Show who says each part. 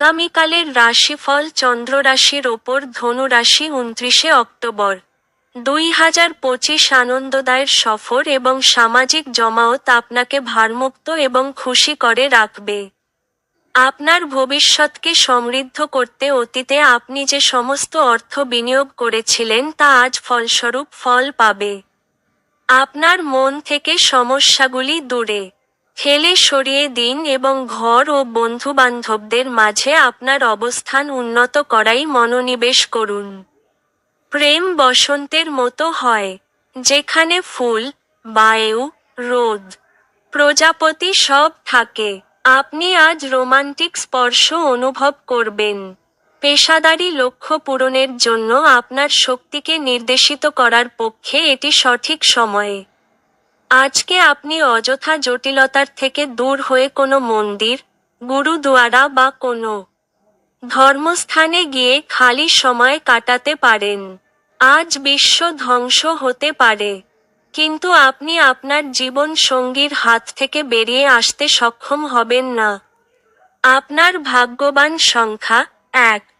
Speaker 1: আগামীকালের রাশিফল চন্দ্র রাশির ওপর ধনু রাশি উনত্রিশে অক্টোবর। দুই হাজার পঁচিশ আনন্দদায়ের সফর এবং সামাজিক জমাওত আপনাকে ভারমুক্ত এবং খুশি করে রাখবে। আপনার ভবিষ্যৎকে সমৃদ্ধ করতে অতীতে আপনি যে সমস্ত অর্থ বিনিয়োগ করেছিলেন তা আজ ফলস্বরূপ ফল পাবে। আপনার মন থেকে সমস্যাগুলি দূরে। ঠেলে সরিয়ে দিন এবং ঘর ও বন্ধুবান্ধবদের মাঝে আপনার অবস্থান উন্নত করাই মনোনিবেশ করুন। প্রেম বসন্তের মতো হয়, যেখানে ফুল, বায়ু, রোদ, প্রজাপতি সব থাকে। আপনি আজ রোমান্টিক স্পর্শ অনুভব করবেন। পেশাদারি লক্ষ্য পূরণের জন্য আপনার শক্তিকে নির্দেশিত করার পক্ষে এটি সঠিক সময়ে। আজকে আপনি অযথা জটিলতার থেকে দূর হয়ে কোনো মন্দির, গুরুদুয়ারা বা কোনো ধর্মস্থানে গিয়ে খালি সময় কাটাতে পারেন। আজ বিশ্ব ধ্বংস হতে পারে। কিন্তু আপনি আপনার জীবন সঙ্গীর হাত থেকে বেরিয়ে আসতে সক্ষম হবেন না। আপনার ভাগ্যবান সংখ্যা এক।